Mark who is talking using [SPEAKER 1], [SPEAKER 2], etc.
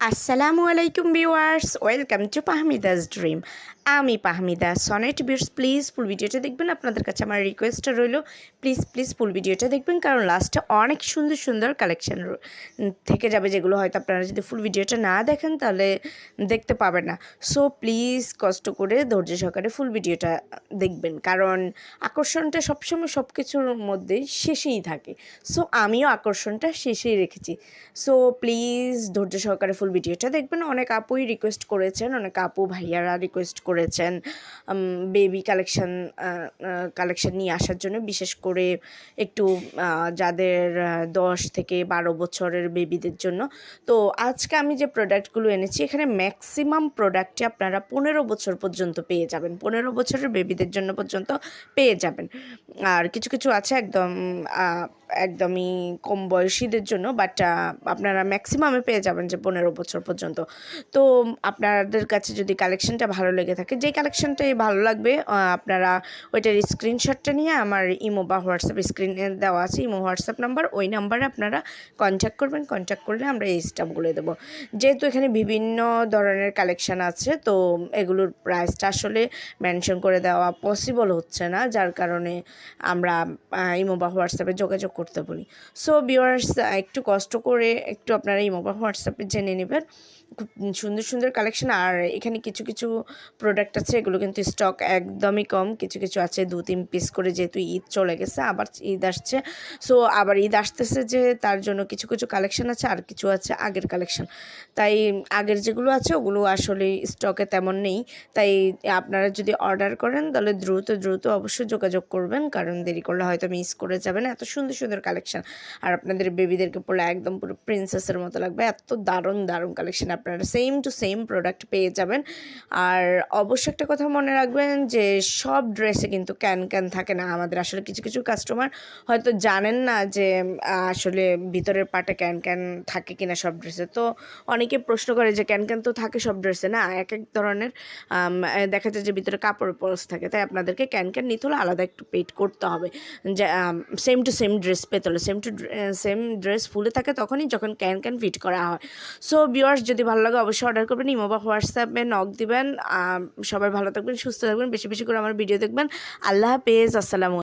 [SPEAKER 1] আসসালামু আলাইকুম viewers welcome to পাহমিদাস dream. আমি Pahmida sonnet viewers please full ভিডিওটা দেখবেন। আপনাদের কাছে আমার রিকোয়েস্টটা রইল প্লিজ প্লিজ ফুল ভিডিওটা দেখবেন, কারণ লাস্টে অনেক সুন্দর সুন্দর কালেকশান থেকে যাবে, যেগুলো হয়তো আপনারা যদি ফুল ভিডিওটা না দেখেন, তাহলে দেখতে পাবেন না। সো প্লিজ কষ্ট করে ধৈর্য সহকারে ফুল ভিডিওটা দেখবেন, কারণ আকর্ষণটা সবসময় সব কিছুর মধ্যে শেষেই থাকে। সো আমিও আকর্ষণটা শেষেই রেখেছি। সো প্লিজ ধৈর্য সহকারে ফুল ভিডিওটা দেখবেন। অনেক আপুই রিকোয়েস্ট করেছেন, অনেক আপু ভাইয়ারা রিকোয়েস্ট করেছেন বেবি কালেকশন কালেকশন নিয়ে আসার জন্য। বিশেষ করে একটু যাদের দশ থেকে বারো বছরের বেবিদের জন্য। তো আজকে আমি যে প্রোডাক্টগুলো এনেছি, এখানে ম্যাক্সিমাম প্রোডাক্টে আপনারা পনেরো বছর পর্যন্ত পেয়ে যাবেন। পনেরো বছরের বেবিদের জন্য পর্যন্ত পেয়ে যাবেন। আর কিছু কিছু আছে একদম একদমই কম বয়সীদের জন্য বাট আপনারা ম্যাক্সিমামে পেয়ে যাবেন যে পনেরো বছর পর্যন্ত। তো আপনাদের কাছে যদি কালেকশনটা ভালো লেগে থাকে যে কালেকশনটাই ভালো লাগবে আপনারা ওইটার স্ক্রিনশটটা নিয়ে আমার ইমো বা হোয়াটসঅ্যাপ স্ক্রিনে দেওয়া আছে ইমো হোয়াটসঅ্যাপ নাম্বার ওই নাম্বারে আপনারা কন্ট্যাক্ট করবেন কন্ট্যাক্ট করলে আমরা এই স্টাফগুলো দেবো। যেহেতু এখানে বিভিন্ন ধরনের কালেকশন আছে, তো এগুলোর প্রাইসটা আসলে মেনশন করে দেওয়া পসিবল হচ্ছে না, যার কারণে আমরা ইমো বা হোয়াটসঅ্যাপে যোগাযোগ করতে বলি। সো ভিউয়ার্স একটু কষ্ট করে একটু আপনারা ইমো বা হোয়াটসঅ্যাপে জেনে নেবেন। খুব সুন্দর সুন্দর কালেকশন আর এখানে কিছু কিছু প্রোডাক্ট আছে, এগুলো কিন্তু স্টক একদমই কম। কিছু কিছু আছে, দু, তিন পিস করে যেহেতু ঈদ চলে গেছে, আবার ঈদ আসছে। সো আবার ঈদ আসতেছে যে তার জন্য কিছু কিছু কালেকশন আছে, আর কিছু আছে আগের কালেকশন তাই আগের যেগুলো আছে, ওগুলো আসলে স্টকে তেমন নেই। তাই আপনারা যদি অর্ডার করেন, তাহলে দ্রুত দ্রুত অবশ্যই যোগাযোগ করবেন, কারণ দেরি করলে হয়তো মিস করে যাবেন এত সুন্দর সুন্দর কালেকশন আর আপনাদের বেবিদেরকে পড়লে একদম পুরো প্রিন্সেসের মতো লাগবে। এত দারুণ দারুণ কালেকশন আপনারা সেম টু সেম প্রোডাক্ট পেয়ে যাবেন। আর অবশ্যই একটা কথা মনে রাখবেন যে, সব ড্রেসে কিন্তু ক্যান ক্যান থাকে না। আমাদের আসলে কিছু কিছু কাস্টমার হয়তো জানেন না যে, আসলে ভিতরের পাটে ক্যান ক্যান থাকে কিনা সব ড্রেসে তো অনেকে প্রশ্ন করে যে ক্যান ক্যান তো থাকে সব ড্রেসে না? এক এক ধরনের দেখা যায় যে, ভিতরে কাপড় পরস থাকে। তাই আপনাদেরকে ক্যান ক্যান নিতে হলে আলাদা একটু পেড করতে হবে। যে সেম টু সেম ড্রেস পেতে হলে সেম টু সেম ড্রেস ফুলে থাকে তখনই যখন ক্যান ক্যান ফিট করা হয়। সো ভিউয়ার্স যদি ভালো লাগে, অবশ্যই অর্ডার করবেন। ইমো বা হোয়াটসঅ্যাপে নক দিবেন। সবাই ভালো থাকবেন সুস্থ থাকবেন বেশি বেশি করে আমার ভিডিও দেখবেন। আল্লাহ হাফেজ আসসালামু